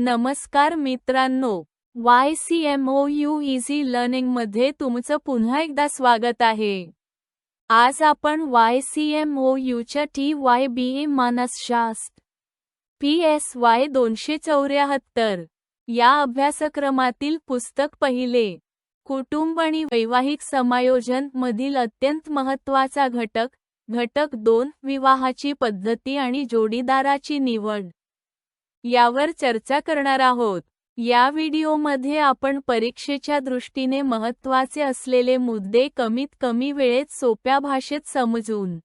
नमस्कार मित्रांनो Y C M O U easy लर्निंगमध्ये तुमचं पुन्हा एकदा स्वागत आहे. आज आपण वाय सी एम ओ यूच्या टी वाय बी ए मानसशास्त्र पी एस वाय दोनशे चौऱ्याहत्तर या अभ्यासक्रमातील पुस्तक पहिले कुटुंब आणि वैवाहिक समायोजन मधील अत्यंत महत्त्वाचा घटक घटक दोन विवाहाची पद्धती आणि जोडीदाराची निवड. यावर चर्चा करणार आहोत. या व्हिडिओमध्ये आपण परीक्षेच्या दृष्टीने महत्त्वाचे असलेले मुद्दे कमीत कमी वेळेत सोप्या भाषेत समजून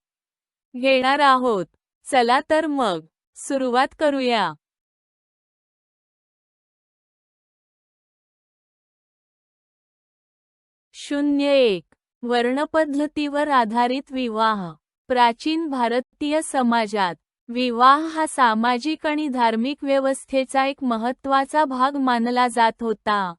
घेणार आहोत. चला तर मग सुरुवात करूया. शून्य एक वर्णपद्धतीवर आधारित विवाह. प्राचीन भारतीय समाजात विवाह हा सामाजिक आणि धार्मिक व्यवस्थेचा एक महत्त्वाचा भाग मानला जात होता.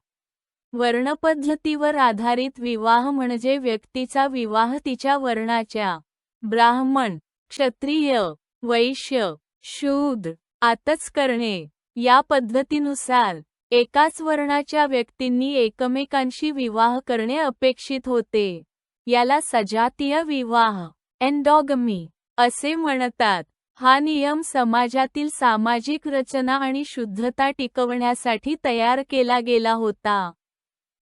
वर्णपद्धतीवर आधारित विवाह म्हणजे व्यक्तीचा विवाह तिच्या वर्णाच्या ब्राह्मण क्षत्रिय वैश्य शूद्र आतच करणे या पद्धतीनुसार एकाच वर्णाच्या व्यक्तींनी एकमेकांशी विवाह करणे अपेक्षित होते. याला सजातीय विवाह एन्डॉगमी असे म्हणतात. हा नियम समाजातील सामाजिक रचना आणि शुद्धता टिकवण्यासाठी तयार केला गेला होता.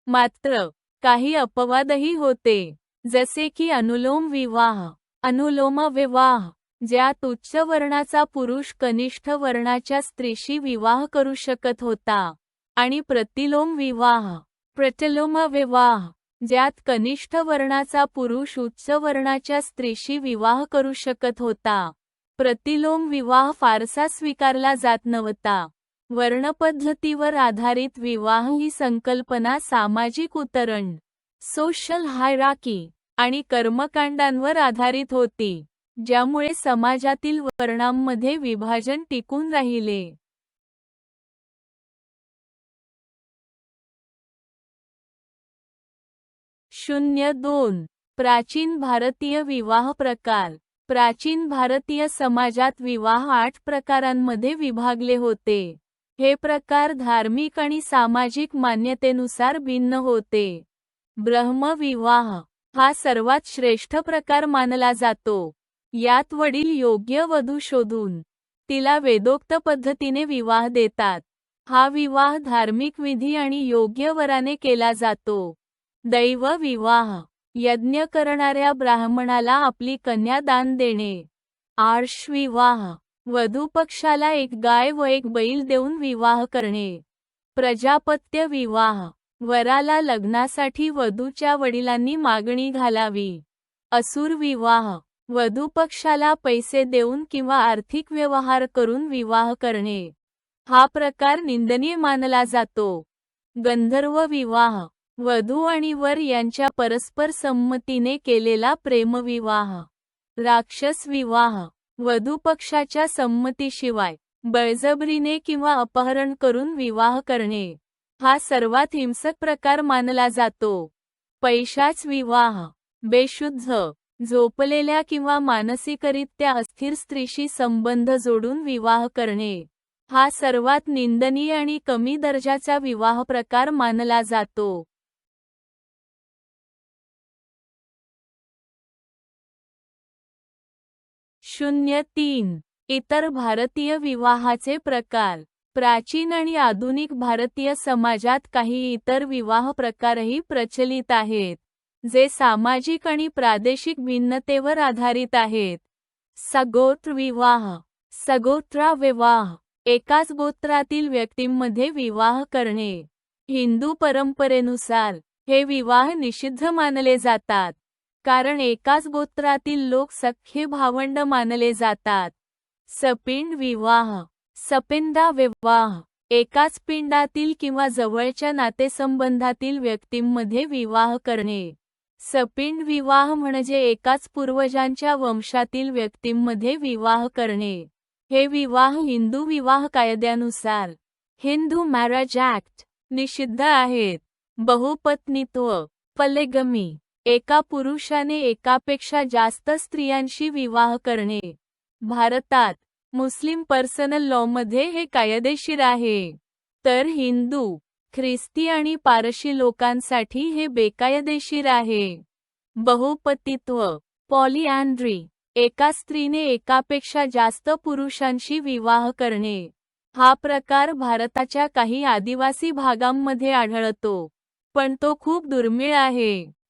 मात्र काही अपवादही होते. जसे की अनुलोम विवाह अनुलोम विवाह ज्यात उच्च वर्णाचा पुरुष कनिष्ठ वर्णाच्या स्त्रीशी विवाह करू शकत होता. आणि प्रतिलोम विवाह प्रतिलोम विवाह ज्यात कनिष्ठ वर्णाचा पुरुष उच्च वर्णाच्या स्त्रीशी विवाह करू शकत होता. प्रतिलोम विवाह फारसा स्वीकारला जात नव्हता. वर्णपद्धतीवर आधारित विवाह ही संकल्पना सामाजिक उतरण सोशल हायराकी आणि कर्मकांडांवर आधारित होती ज्यामुळे समाजातील वर्णांमध्ये विभाजन टिकून राहिले. शून्य दोन. प्राचीन भारतीय विवाह प्रकार. प्राचीन भारतीय समाजात विवाह आठ प्रकारांमध्ये विभागले होते. हे प्रकार धार्मिक आणि सामाजिक मान्यतेनुसार भिन्न होते. ब्रह्मविवाह हा सर्वात श्रेष्ठ प्रकार मानला जातो. यात वडील योग्य वधू शोधून तिला वेदोक्त पद्धतीने विवाह देतात. हा विवाह धार्मिक विधी आणि योग्य वराने केला जातो. दैव विवाह यज्ञ करणाऱ्या ब्राह्मणाला आपली कन्या दान देणे. आर्ष विवाह वधू पक्षाला एक गाय व एक बैल देऊन विवाह करणे. प्रजापत्य विवाह. वराला लग्नासाठी वधूच्या वडिलांनी मागणी घालावी. असुर विवाह. वधू पक्षाला पैसे देऊन किंवा आर्थिक व्यवहार करून विवाह करणे. हा प्रकार निंदनीय मानला जातो. गंधर्व विवाह. वधू आणि वर यांच्या परस्पर संमतीने केलेला प्रेमविवाह राक्षस विवाह वधू पक्षाच्या संमतीशिवाय बळजबरीने किंवा अपहरण करून विवाह करणे हा सर्वात हिंसक प्रकार मानला जातो. पैशाच विवाह बेशुद्ध झोपलेल्या किंवा मानसिकरित्या अस्थिर स्त्रीशी संबंध जोडून विवाह करणे हा सर्वात निंदनीय आणि कमी दर्जाचा विवाह प्रकार मानला जातो. शून्य तीन. इतर भारतीय विवाहाचे प्रकार. प्राचीन आणि आधुनिक भारतीय समाजात काही इतर विवाह प्रकारही प्रचलित आहेत जे सामाजिक आणि प्रादेशिक भिन्नतेवर आधारित आहेत. सगोत्र विवाह. सगोत्रा विवाह. एकाच गोत्रातील व्यक्तींमध्ये विवाह करणे. हिंदू परंपरेनुसार हे विवाह निषिद्ध मानले जातात. कारण एकाच गोत्रातील लोक सख्खे भावंड मानले जातात. सपिंड विवाह सपिंदा विवाह एकाच पिंडातील किंवा जवळच्या नातेसंबंधातील व्यक्तींमध्ये विवाह करणे. सपिंड विवाह म्हणजे एकाच पूर्वजांच्या वंशातील व्यक्तींमध्ये विवाह करणे. हे विवाह हिंदू विवाह कायद्यानुसार हिंदू मॅरेज ऍक्ट निषिद्ध आहेत. बहुपत्नीत्व पलेगमी एका पुरुषाने एकापेक्षा जास्त स्त्रियांशी विवाह करणे. भारतात मुस्लिम पर्सनल लॉमध्ये हे कायदेशीर आहे. तर हिंदू ख्रिस्ती आणि पारशी लोकांसाठी हे बेकायदेशीर आहे. बहुपतित्व पॉलिअँड्री एका स्त्रीने एकापेक्षा जास्त पुरुषांशी विवाह करणे. हा प्रकार भारताच्या काही आदिवासी भागांमध्ये आढळतो. पण तो खूप दुर्मिळ आहे.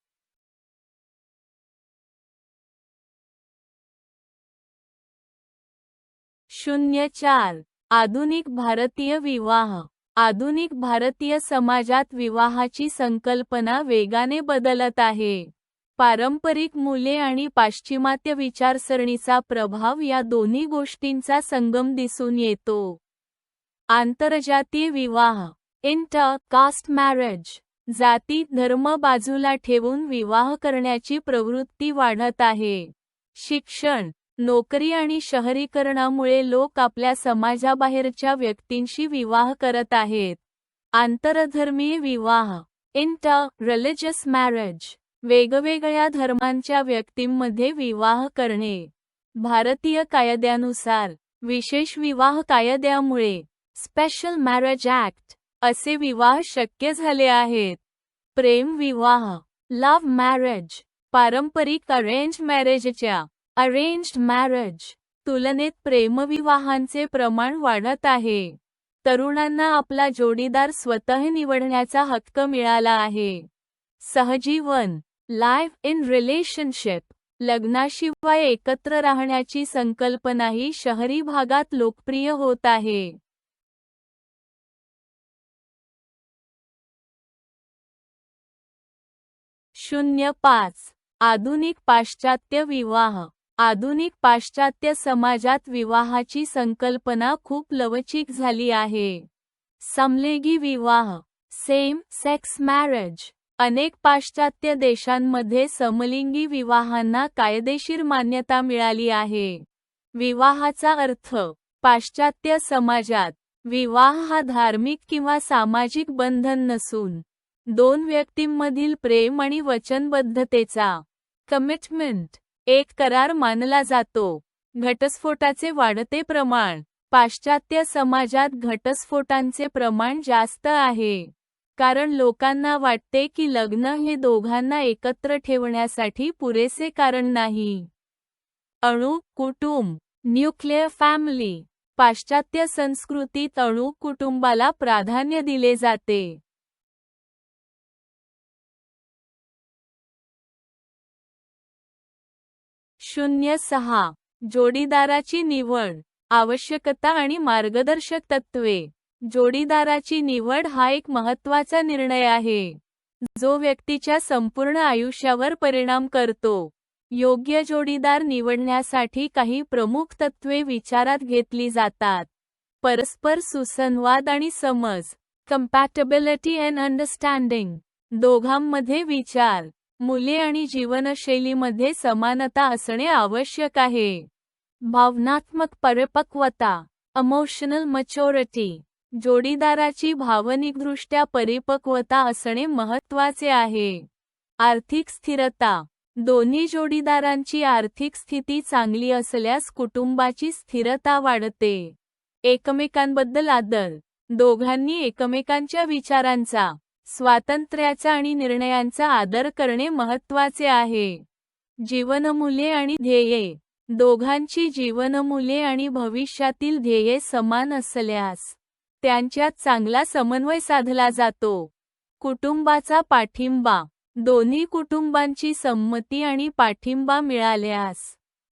शून्य चार आधुनिक भारतीय विवाह. आधुनिक भारतीय समाजात विवाहाची संकल्पना वेगाने बदलत आहे. पारंपरिक मुले आणि पाश्चिमात्य विचारसरणीचा प्रभाव या दोन्ही गोष्टींचा संगम दिसून येतो. आंतरजातीय विवाह. Inter caste marriage. जाती धर्म बाजूला ठेवून विवाह करण्याची प्रवृत्ती वाढत आहे. शिक्षण. नोकरी आणि शहरीकरणामुळे लोक आपल्या समाजाबाहेरच्या व्यक्तींशी विवाह करत आहेत. आंतरधर्मीय विवाह इंटर रिलिजियस मॅरेज वेगवेगळ्या धर्मांच्या व्यक्तींमध्ये विवाह करणे. भारतीय कायद्यानुसार विशेष विवाह कायद्यामुळे स्पेशल मॅरेज ऍक्ट असे विवाह शक्य झाले आहेत. प्रेम विवाह लव्ह मॅरेज पारंपरिक अरेंज मॅरेजच्या अरेंज्ड मॅरेज तुलनेत प्रेमविवाहांचे प्रमाण वाढत आहे. तरुणांना आपला जोडीदार स्वतः निवडण्याचा हक्क मिळाला आहे. सहजीवन. लाईफ इन रिलेशनशिप लग्नाशिवाय एकत्र राहण्याची संकल्पनाही शहरी भागात लोकप्रिय होत आहे. शून्य पाच. आधुनिक पाश्चात्य विवाह. आधुनिक पाश्चात्य समाजात विवाहाची संकल्पना खूप लवचिक झाली आहे. समलेगी विवाह सेम सेक्स मॅरेज अनेक पाश्चात्य देशांमध्ये समलिंगी विवाहांना कायदेशीर मान्यता मिळाली आहे. विवाहाचा अर्थ पाश्चात्य समाजात विवाह हा धार्मिक किंवा सामाजिक बंधन नसून दोन व्यक्तींमधील प्रेम आणि वचनबद्धतेचा कमिटमेंट एक करार मानला जातो. घटस्फोटाचे वाढते प्रमाण. पाश्चात्य समाजात घटस्फोटांचे प्रमाण जास्त आहे. कारण लोकांना वाटते की लग्न हे दोघांना एकत्र ठेवण्यासाठी पुरेसे कारण नाही. अणु कुटुंब न्यूक्लिअर फॅमिली. पाश्चात्य संस्कृतीत अणु कुटुंबाला प्राधान्य दिले जाते. शून्य सहा. जोडीदाराची निवड आवश्यकता आणि मार्गदर्शक तत्वे जोडीदाराची निवड हा एक महत्त्वाचा निर्णय आहे. जो व्यक्तीच्या संपूर्ण आयुष्यावर परिणाम करतो. योग्य जोडीदार निवडण्यासाठी काही प्रमुख तत्वे विचारात घेतली जातात. परस्पर सुसंवाद आणि समज कम्पॅटेबिलिटी अँड अंडरस्टँडिंग दोघांमध्ये विचार. मुले आणि जीवनशैलीमध्ये समानता असणे आवश्यक आहे. भावनात्मक परिपक्वता अमोशनल मच्योरिटी जोडीदाराची भावनिकदृष्ट्या परिपक्वता असणे महत्त्वाचे आहे. आर्थिक स्थिरता दोन्ही जोडीदारांची आर्थिक स्थिती चांगली असल्यास कुटुंबाची स्थिरता वाढते. एकमेकांबद्दल आदर दोघांनी एकमेकांच्या विचारांचा स्वातंत्र्याचा आणि निर्णयांचा आदर करणे महत्त्वाचे आहे. जीवनमूल्ये आणि ध्येये. दोघांची जीवनमूल्ये आणि भविष्यातील ध्येये समान असल्यास त्यांच्यात चांगला समन्वय साधला जातो. कुटुंबाचा पाठिंबा. दोन्ही कुटुंबांची संमती आणि पाठिंबा मिळाल्यास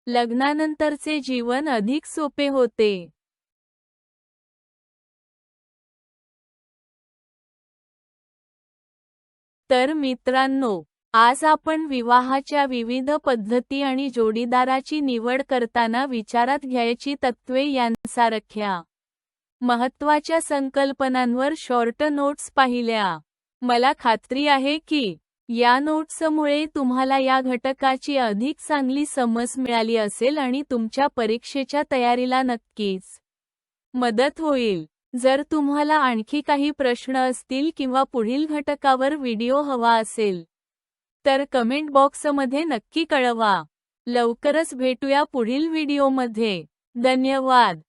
लग्नानंतरचे जीवन अधिक सोपे होते. तर मित्रांनो आज आपण विवाहाच्या विविध पद्धती आणि जोडीदाराची निवड करताना विचारात घ्यायची तत्वे यांसारख्या महत्त्वाच्या संकल्पनांवर शॉर्ट नोट्स पाहिल्या. मला खात्री आहे की या नोट्समुळे तुम्हाला या घटकाची अधिक चांगली समज मिळाली असेल आणि तुमच्या परीक्षेच्या तयारीला नक्कीच मदत होईल. जर तुम्हाला आणखी काही प्रश्न असतील किंवा पुढील घटकावर व्हिडिओ हवा असेल तर कमेंट बॉक्समध्ये नक्की कळवा. लवकरच भेटूया पुढील व्हिडिओमध्ये. धन्यवाद.